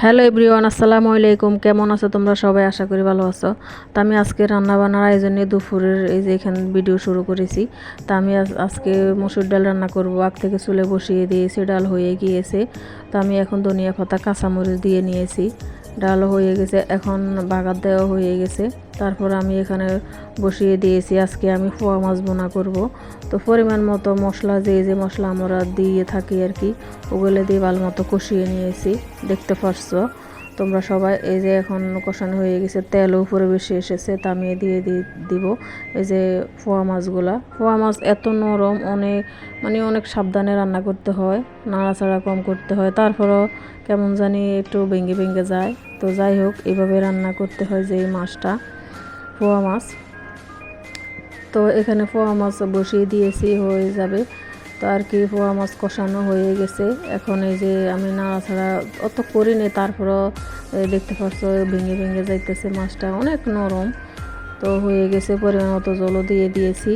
Hello everyone, আসসালামু আলাইকুম। কেমন আছো তোমরা সবাই? আশা করি ভালো আছো। তা আমি আজকে রান্না আয়োজনে দুপুরের এই যে এখানে ভিডিও শুরু করেছি। তা আমি আজ- আজকে মসুর ডাল রান্না করব। আগ থেকে চুলে বসিয়ে দিয়েছি, ডাল হয়ে গিয়েছে। তা আমি এখন ধনিয়া পাতা, কাঁচামরিচ দিয়ে নিয়েছি। ডাল হয়ে গেছে, এখন বাগার দেওয়া হয়ে গেছে। তারপর আমি এখানে বসিয়ে দিয়েছি। আজকে আমি ফোয়া মাছ বোনা করব। তো পরিমাণ মতো মশলা, যে যে মশলা আমরা দিয়ে থাকি আর কি, ওগুলো দিয়ে ভালো মতো কষিয়ে নিয়েছি। দেখতে পারছ? তোমরা সবাই, এই যে এখন কষানো হয়ে গেছে তেলও উপরে বেশি এসেছে তা আমি দিয়ে দিয়ে দিব। এই যে ফোয়া মাছগুলা ফোয়া মাছ এত নরম অনেক মানে অনেক সাবধানে রান্না করতে হয়, নাড়াচাড়া কম করতে হয়, তারপরও কেমন জানি একটু ভেঙে ভেঙে যায়। তো যাই হোক, এভাবে রান্না করতে হয় যে এই মাছটা। ফোয়া মাছ। তো এখানে ফোয়া মাছ বসিয়ে দিয়েছি, হয়ে যাবে। তো আর কি, ফোয়া মাছ কষানো হয়ে গেছে। এখন এই যে আমি নাড়াছাড়া অত করিনি, তারপরও দেখতে পাচ্ছ ভেঙে ভেঙে যাইতেছে মাছটা। অনেক নরম। তো হয়ে গেছে, পরিমাণ মতো জলও দিয়ে দিয়েছি।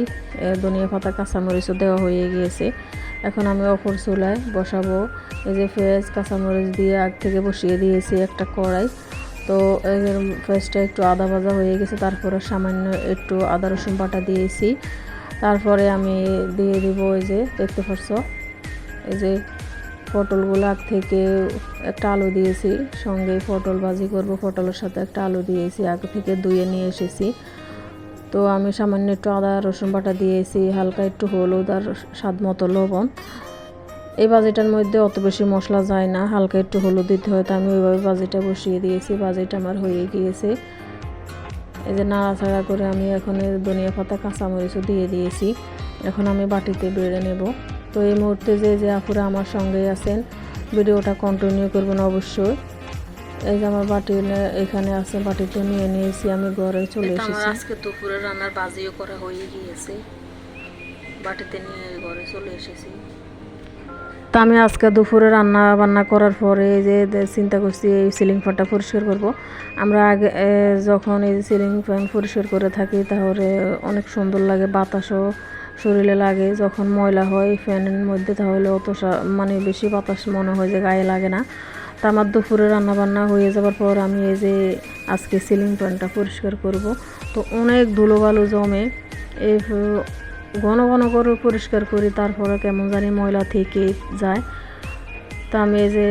ধনিয়া পাতা, কাঁচামরিচও দেওয়া হয়ে গিয়েছে। এখন আমি অপর চুলায় বসাবো। এই যে পেঁয়াজ কাঁচামরিচ দিয়ে আগ থেকে বসিয়ে দিয়েছি একটা কড়াই। তো পেঁয়াজটা একটু আদা ভাজা হয়ে গেছে, তারপরে সামান্য একটু আদা রসুন বাটা দিয়েছি। তারপরে আমি দিয়ে দিব ওই যে, দেখতে পাচ্ছ এই যে পটলগুলো আগ থেকে একটা আলু দিয়েছি, সঙ্গে পটল ভাজি করব, পটলের সাথে একটা আলু দিয়েছি, আগে থেকে ধুয়ে নিয়ে এসেছি। তো আমি সামান্য একটু আদা রসুন বাটা দিয়েছি, হালকা একটু হলুদ আর স্বাদ মতো লবণ। এই বাজিটার মধ্যে অত বেশি মশলা যায় না হালকা একটু হলুদ দিতে হয় তো আমি ওইভাবে বাজিটা বসিয়ে দিয়েছি বাজিটা আমার হয়ে গিয়েছে। এই যে নাড়াচাড়া করে আমি এখন ধনিয়া পাতা কাঁচামরিচও দিয়ে দিয়েছি। এখন আমি বাটিতে বেড়ে নেব। তো এই মুহূর্তে যে যে আপুরা আমার সঙ্গে আছেন ভিডিওটা কন্টিনিউ করবেন অবশ্যই। এই যে আমার বাটি এখানে আছে বাটিতে নিয়ে নিয়েছি আমি ঘরে চলে এসেছি। আজকে দুপুরে রান্নার বাজিও করা হয়ে গিয়েছে। বাটিতে নিয়ে ঘরে চলে এসেছি। তা আমি আজকে দুপুরে রান্না বান্না করার পরে যে চিন্তা করছি এই সিলিং ফ্যানটা পরিষ্কার করব। আমরা আগে যখন এই সিলিং ফ্যান পরিষ্কার করে থাকি তাহলে অনেক সুন্দর লাগে, বাতাসও শরীরে লাগে। যখন ময়লা হয় ফ্যানের মধ্যে তাহলে অত মানে বেশি বাতাস মনে হয় যে গায়ে লাগে না। তা আমার দুপুরে রান্না বান্না হয়ে যাওয়ার পর আমি এই যে আজকে সিলিং ফ্যানটা পরিষ্কার করব। তো অনেক ধুলোবালু জমে এই ঘন ঘন করে পরিষ্কার করি, তারপরে কেমন জানি ময়লা থেকে যায়। তা আমি এই যে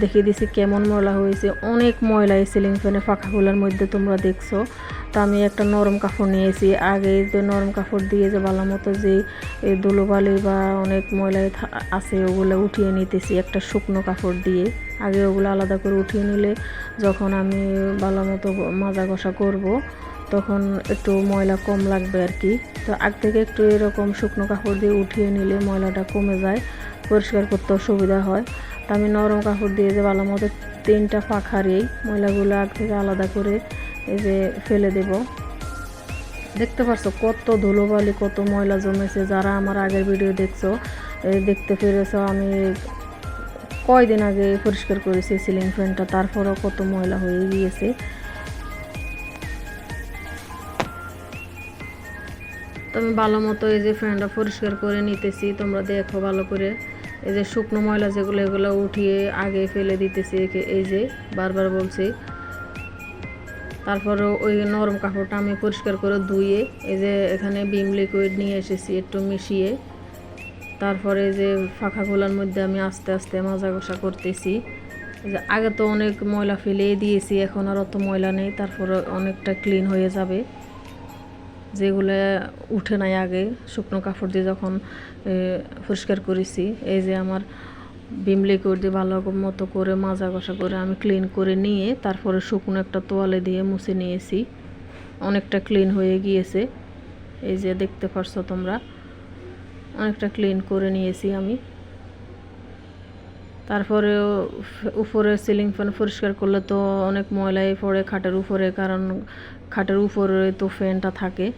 দেখিয়ে দিছি কেমন ময়লা হয়েছে, অনেক ময়লা এই সিলিং ফ্যানের পাখাগুলোর মধ্যে তোমরা দেখছ। তা আমি একটা নরম কাপড় নিয়েছি, আগে যে নরম কাপড় দিয়ে যে ভালো মতো যে ধুলোবালি বা অনেক ময়লা আছে ওগুলো উঠিয়ে নিতেছি একটা শুকনো কাপড় দিয়ে। আগে ওগুলো আলাদা করে উঠিয়ে নিলে যখন আমি ভালো মতো মাজা ঘষা করব, তখন একটু ময়লা কম লাগবে আর কি। তো আগ থেকে একটু এরকম শুকনো কাপড় দিয়ে উঠিয়ে নিলে ময়লাটা কমে যায়, পরিষ্কার করতেও সুবিধা হয়। তা আমি নরম কাপড় দিয়ে যে ভালো মতো তিনটা পাখারেই ময়লাগুলো আগ থেকে আলাদা করে এই যে ফেলে দেব। দেখতে পারছ কত ধুলোবালি, কত ময়লা জমেছে। যারা আমার আগের ভিডিও দেখছ এই দেখতে পেরেছ, আমি কয়দিন আগে পরিষ্কার করেছি সিলিং ফ্যানটা, তারপরও কত ময়লা হয়ে গিয়েছে। আমি ভালো মতো এই যে ফ্যানটা পরিষ্কার করে নিতেছি, তোমরা দেখো ভালো করে। এই যে শুকনো ময়লা যেগুলো, এগুলো উঠিয়ে আগে ফেলে দিতেছি এই যে বারবার বলছি। তারপরে ওই নরম কাপড়টা আমি পরিষ্কার করে ধুয়ে, এই যে এখানে বিম লিকুইড নিয়ে এসেছি একটু মিশিয়ে। তারপরে যে ফাঁকাগুলোর মধ্যে আমি আস্তে আস্তে মাজা ঘষা করতেছি। যে আগে তো অনেক ময়লা ফেলেই দিয়েছি, এখন আর অত ময়লা নেই, তারপরে অনেকটা ক্লিন হয়ে যাবে। যেগুলো উঠে নাই আগে, শুকনো কাপড় দিয়ে যখন পরিষ্কার করেছি, এই যে আমার বিম লিকুইড দিয়ে ভালো মতো করে মাজা কষা করে আমি ক্লিন করে নিয়ে তারপরে শুকনো একটা তোয়ালে দিয়ে মুছে নিয়েছি। অনেকটা ক্লিন হয়ে গিয়েছে। এই যে দেখতে পারছ তোমরা, অনেকটা ক্লিন করে নিয়েছি আমি। তারপরেও ফ- উপরে সিলিং ফ্যান পরিষ্কার করলে তো অনেক ময়লাই পড়ে খাটের উপরে, কারণ খাটের উপরে তো ফ্যানটা থাকে।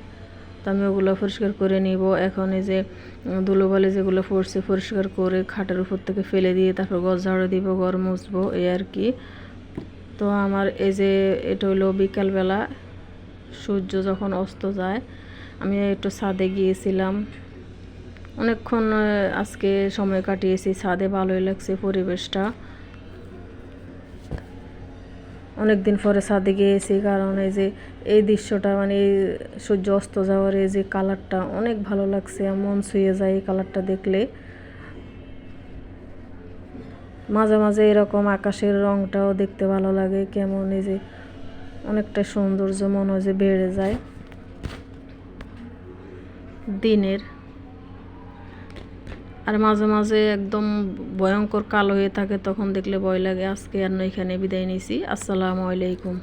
তো আমি ওগুলো পরিষ্কার করে নিব। এখন এই যে ধুলোবালি যেগুলো পড়ছে পরিষ্কার করে খাটের উপর থেকে ফেলে দিয়ে তারপর ঘর ঝাড়ু দিব, ঘর মুছবো, এই আর কি। তো আমার এই যে, এটা হলো বিকালবেলা সূর্য যখন অস্ত যায়, আমি একটু ছাদে গিয়েছিলাম। অনেকক্ষণ আজকে সময় কাটিয়েছি, ছাদে ভালোই লাগছে পরিবেশটা। অনেক দিন পরে ছাদে গিয়েছি, কারণ এই যে এই দৃশ্যটা মানে সূর্য অস্ত যাওয়ার এই যে কালারটা অনেক ভালো লাগছে মন ছুঁয়ে যায় এই কালারটা দেখলে। মাঝে মাঝে এরকম আকাশের রংটাও দেখতে ভালো লাগে, কেমন এই যে অনেকটা সৌন্দর্য মনে হয় যে বেড়ে যায়। দিনের আর মাঝে মাঝে একদম ভয়ঙ্কর কালো হয়ে থাকে, তখন দেখলে ভয় লাগে, আজকে আর এখানে বিদায় নিছি। আসসালামু আলাইকুম।